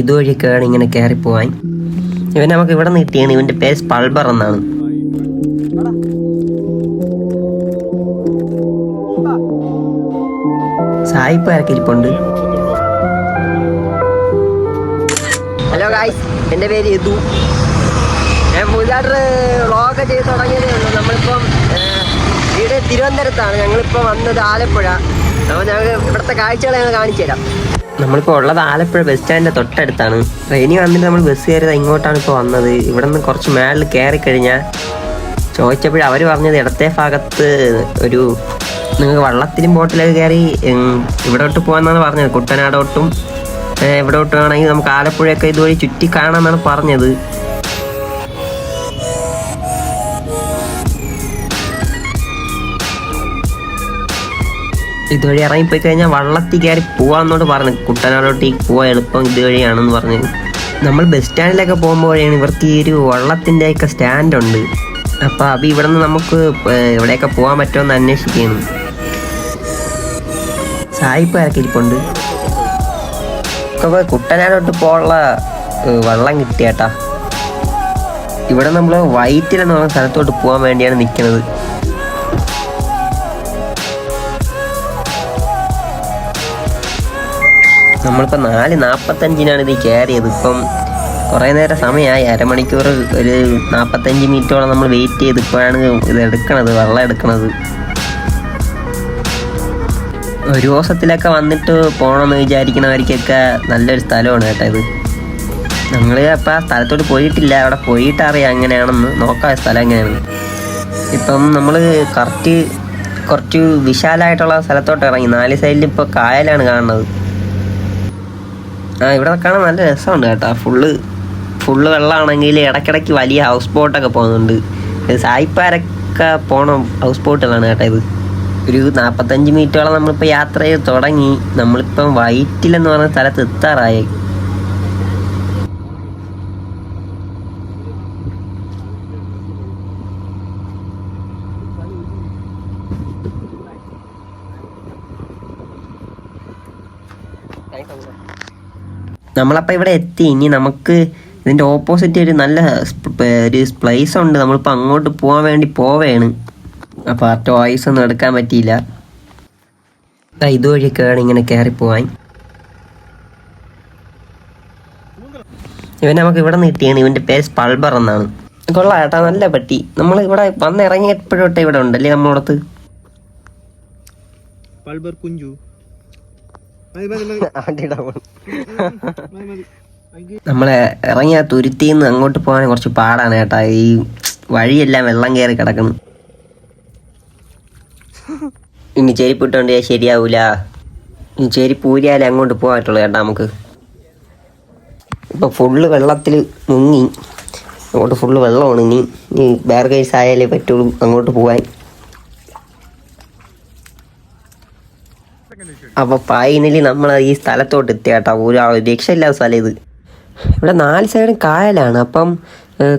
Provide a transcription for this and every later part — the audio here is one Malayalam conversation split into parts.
ഇതുവഴിയൊക്കെയാണ് ഇങ്ങനെ കയറി പോവാൻ. ഇവൻ നമുക്ക് ഇവിടെ നിന്ന് ഇവന്റെ പേര് സ്പൾബർ എന്നാണ്. സായിപ്പ് ഹലോ ഗായ്സ് എന്റെ പേര് യദു. ഞാൻ പുതിയതായിട്ട് വ്ളോഗ് ചെയ്ത് തുടങ്ങിയതേ ഉള്ളൂ. നമ്മളിപ്പം ഇവിടെ വീട് തിരുവനന്തപുരത്താണ്. ഞങ്ങളിപ്പോൾ വന്നത് ആലപ്പുഴ. അപ്പോൾ ഞങ്ങൾ ഇവിടുത്തെ കാഴ്ചകൾ ഞങ്ങൾ കാണിച്ചു തരാം നമ്മളിപ്പോൾ ഉള്ളത് ആലപ്പുഴ ബസ് സ്റ്റാൻഡിന്റെ തൊട്ടടുത്താണ്. ട്രെയിനിൽ വന്നിട്ട് നമ്മൾ ബസ് കയറിയത് ഇങ്ങോട്ടാണ് ഇപ്പോൾ വന്നത്. ഇവിടെ നിന്ന് കുറച്ച് മേളിൽ കയറി കഴിഞ്ഞാൽ ചോദിച്ചപ്പോഴും അവർ പറഞ്ഞത് ഇടത്തെ ഭാഗത്ത് ഒരു നിങ്ങൾക്ക് വള്ളത്തിലും ബോട്ടിലൊക്കെ കയറി ഇവിടെ ഇവിടോട്ട് പോകാമെന്നാണ് പറഞ്ഞത്. കുട്ടനാടോട്ടും ഇവിടോട്ടും വേണമെങ്കിൽ നമുക്ക് ആലപ്പുഴയൊക്കെ ഇതുവഴി ചുറ്റി കാണാമെന്നാണ് പറഞ്ഞത്. ഇതുവഴി ഇറങ്ങിപ്പോയി കഴിഞ്ഞാൽ വള്ളത്തിൽ കയറി പോവാന്നോട് പറഞ്ഞു. കുട്ടനാടോട്ടേക്ക് പോവാൻ എളുപ്പം ഇതുവഴിയാണെന്ന് പറഞ്ഞു. നമ്മൾ ബസ് സ്റ്റാൻഡിലൊക്കെ പോകുമ്പോഴാണ് ഇവർക്ക് ഈ ഒരു വള്ളത്തിന്റെ ഒക്കെ സ്റ്റാൻഡ് ഉണ്ട്. അപ്പോൾ അത് ഇവിടെ നിന്ന് നമുക്ക് എവിടെയൊക്കെ പോകാൻ പറ്റുമെന്ന് അന്വേഷിക്കുകയാണ്. സായിപ്പ് ഇരിപ്പുണ്ട്. ഒക്കെ കുട്ടനാടോട്ട് പോകാനുള്ള വള്ളം കിട്ടിയേട്ടാ. ഇവിടെ നമ്മൾ വൈറ്റിൽ എന്ന് പറഞ്ഞ സ്ഥലത്തോട്ട് പോകാൻ വേണ്ടിയാണ് നിൽക്കുന്നത് നമ്മളിപ്പോൾ നാല് നാൽപ്പത്തഞ്ചിനാണ് ഇത് കയറിയത് ഇപ്പം കുറേ നേരം സമയമായി അരമണിക്കൂർ ഒരു നാൽപ്പത്തഞ്ച് മിനിറ്റോളം നമ്മൾ വെയിറ്റ് ചെയ്ത് ഇപ്പോഴാണ് ഇത് എടുക്കണത് വെള്ളം എടുക്കണത്. ഒരു ദിവസത്തിലൊക്കെ വന്നിട്ട് പോകണമെന്ന് വിചാരിക്കുന്നവർക്കൊക്കെ നല്ലൊരു സ്ഥലമാണ് കേട്ടോ ഇത്. നമ്മൾ അപ്പം ആ സ്ഥലത്തോട്ട് പോയിട്ടില്ല. അവിടെ പോയിട്ട് അറിയാം എങ്ങനെയാണെന്ന്. നോക്കാം സ്ഥലം എങ്ങനെയാണ് ഇപ്പം നമ്മൾ കറക്റ്റ് കുറച്ച് വിശാലമായിട്ടുള്ള സ്ഥലത്തോട്ട് ഇറങ്ങി. നാല് സൈഡിൽ ഇപ്പോൾ കായലാണ് കാണുന്നത്. ആ ഇവിടെ കാണാൻ നല്ല രസമുണ്ട് കേട്ടോ. ഫുള്ള് ഫുള്ള് വെള്ളമാണെങ്കിൽ ഇടയ്ക്കിടയ്ക്ക് വലിയ ഹൗസ് ബോട്ടൊക്കെ പോകുന്നുണ്ട്. സായിപ്പാരൊക്കെ പോണ ഹൗസ് ബോട്ടുകളാണ് കേട്ടോ ഇത്. ഒരു നാൽപ്പത്തഞ്ച് മിനിറ്റോളം നമ്മളിപ്പോൾ യാത്ര ചെയ്ത് തുടങ്ങി. നമ്മളിപ്പം വൈറ്റിലെന്ന് പറഞ്ഞ സ്ഥലത്ത് എത്താറായി. നമ്മളപ്പോൾ ഇവിടെ എത്തി. ഇനി നമുക്ക് ഇതിന്റെ ഓപ്പോസിറ്റ് ഒരു നല്ല ഒരു പ്ലേസ് ഉണ്ട്. നമ്മളിപ്പോൾ അങ്ങോട്ട് പോകാൻ വേണ്ടി പോവേണ്. അപ്പോൾ ആ ടോയ്സ് ഒന്നും എടുക്കാൻ പറ്റിയില്ല. ഇതുവഴിയൊക്കെയാണ് ഇങ്ങനെ കയറി പോവാൻ ഇവൻ നമുക്ക് ഇവിടെ നിന്ന് കിട്ടിയാണ് ഇവന്റെ പേര് സ്പൾബർ എന്നാണ്. കൊള്ളാം ഏട്ടാ നല്ല പട്ടി. നമ്മൾ ഇവിടെ വന്നിറങ്ങിയപ്പോഴോട്ടെ ഇവിടെ ഉണ്ടല്ലേ നമ്മളോടത്ത്? പൾബർ കുഞ്ചു. നമ്മളെ ഇറങ്ങിയ തുരുത്തിന്ന് അങ്ങോട്ട് പോകാൻ കുറച്ച് പാടാണ് കേട്ടാ. ഈ വഴിയെല്ലാം വെള്ളം കയറി കിടക്കുന്നു. ഇനി ചേരിപ്പിട്ടോണ്ട് ശരിയാവൂല. ഇനി ചെരുപ്പ് ഊരിയാലേ അങ്ങോട്ട് പോകാറ്റുള്ളൂ കേട്ടാ നമുക്ക്. ഇപ്പൊ ഫുള്ള് വെള്ളത്തിൽ മുങ്ങി. അങ്ങോട്ട് ഫുള്ള് വെള്ളമാണ് ഇനി. വേറെ കേസ് ആയാലേ പറ്റുള്ളൂ അങ്ങോട്ട് പോകാൻ. അപ്പൊ ഫൈനലി നമ്മൾ ഈ സ്ഥലത്തോട്ട് എത്തിയാട്ടോ. ഒരു രക്ഷയില്ലാത്ത സ്ഥലം ഇത്. ഇവിടെ നാല് സൈഡും കായലാണ്. അപ്പം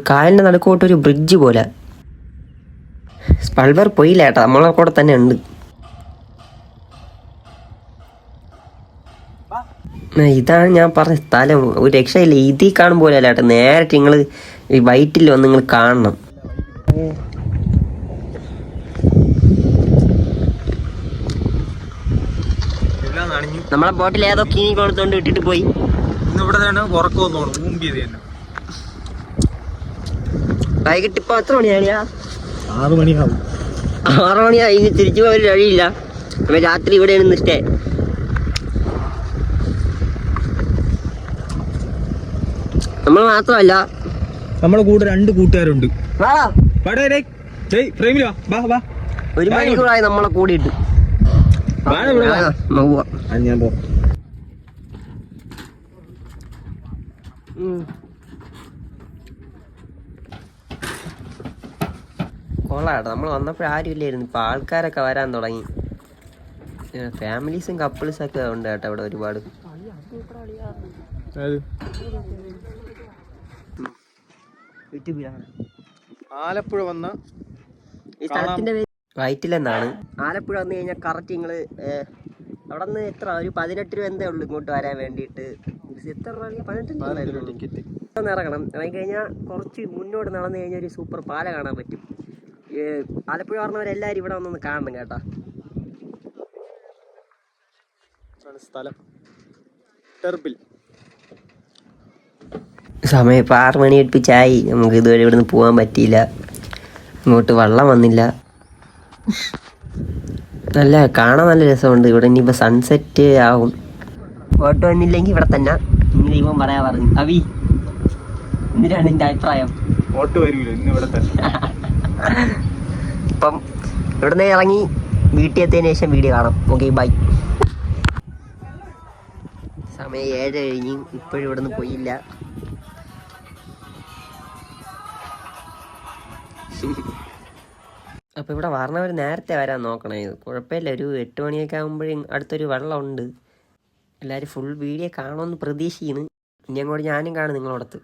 കായലിന്റെ നടുക്കോട്ട് ഒരു ബ്രിഡ്ജ് പോലെ. സ്പൾബർ പോയില്ല ഏട്ടാ നമ്മളെ കൂടെ തന്നെ ഉണ്ട്. ഇതാണ് ഞാൻ പറഞ്ഞ സ്ഥലം. ഒരു രക്ഷയില്ല. ഇതിൽ കാണും കേട്ടോ. നേരിട്ട് നിങ്ങൾ വൈറ്റിൽ വന്ന് നിങ്ങൾ കാണണം. നമ്മളെ ബോട്ടിൽ ഏതോ കീനി കൊടുത്തോണ്ട് ഇട്ടിട്ട് പോയി. വൈകിട്ട് ഇപ്പൊ എത്ര മണിയാണിയാ? ആറ് മണിയാവും. ആറ് മണിയായി ഇനി തിരിച്ചു പോകാൻ ഒരു വഴിയില്ല. അപ്പൊ രാത്രി ഇവിടെയാണ് സ്റ്റേ നമ്മൾ മാത്രമല്ല. നമ്മളെ കൂടെ രണ്ട് കൂട്ടുകാരുണ്ട്. ഒരു മണിക്കൂറായി നമ്മളെ കൂടിയിട്ട് ഞാൻ പോ. കൊള്ളാട്ടോ നമ്മൾ വന്നപ്പോൾ ആരും ഇല്ലായിരുന്നു. ഇപ്പൊ ആൾക്കാരൊക്കെ വരാൻ തുടങ്ങി. ഫാമിലീസും കപ്പിൾസും ഒക്കെ ഉണ്ട് കേട്ടോ ഇവിടെ ഒരുപാട്. ആലപ്പുഴ വന്ന ഈ എന്നാണ് ആലപ്പുഴ വന്നു കഴിഞ്ഞാൽ കറക്റ്റ് നിങ്ങൾ അവിടെ നിന്ന് എത്ര? ഒരു പതിനെട്ട് രൂപ എന്തേ ഉള്ളൂ ഇങ്ങോട്ട് വരാൻ വേണ്ടിയിട്ട്. എത്ര രൂപ? പതിനെട്ട് ടിക്കറ്റ് ഒന്ന് ഇറങ്ങണം. ഇറങ്ങി കഴിഞ്ഞാൽ കുറച്ച് മുന്നോട്ട് നടന്നു കഴിഞ്ഞാൽ ഒരു സൂപ്പർ പാല കാണാൻ പറ്റും. ആലപ്പുഴ പറഞ്ഞവരെല്ലാവരും ഇവിടെ വന്നൊന്ന് കാണണം കേട്ടാ. സ്ഥലം. ടെർബിൽ. സമയം ഇപ്പോൾ ആറ് മണി അടുപ്പിച്ചായി നമുക്ക് ഇതുവരെ ഇവിടുന്ന് പോകാൻ പറ്റിയില്ല. ഇങ്ങോട്ട് വെള്ളം വന്നില്ല. നല്ല കാണാൻ നല്ല രസമുണ്ട്. ഇവിടെ ഇനിയിപ്പോൾ സൺസെറ്റ് ആവും. ഫോട്ടോ വന്നില്ലെങ്കിൽ ഇവിടെ തന്നെ. ഇനി ദൈവം പറയാ പറഞ്ഞു. അവി എന്തിനാണ് നിന്റെ അഭിപ്രായം? ഫോട്ടോ ഇന്ന് ഇവിടെ തന്നെ. അപ്പം ഇവിടുന്ന് ഇറങ്ങി വീട്ടിൽ എത്തിയതിന് ശേഷം വീഡിയോ കാണാം. ഓക്കെ ബൈ സമയം ഏഴ് കഴിഞ്ഞ് ഇപ്പോഴും ഇവിടുന്ന് പോയില്ല. അപ്പോൾ ഇവിടെ വരണവർ നേരത്തെ വരാൻ നോക്കണേ. കുഴപ്പമില്ല ഒരു എട്ട് മണിയൊക്കെ ആകുമ്പോഴും അടുത്തൊരു വെള്ളമുണ്ട്. എല്ലാവരും ഫുൾ വീഡിയോ കാണുമെന്ന് പ്രതീക്ഷിക്കുന്നു. ഇനി അങ്ങോട്ട് ഞാനും കാണും നിങ്ങളോടത്ത്.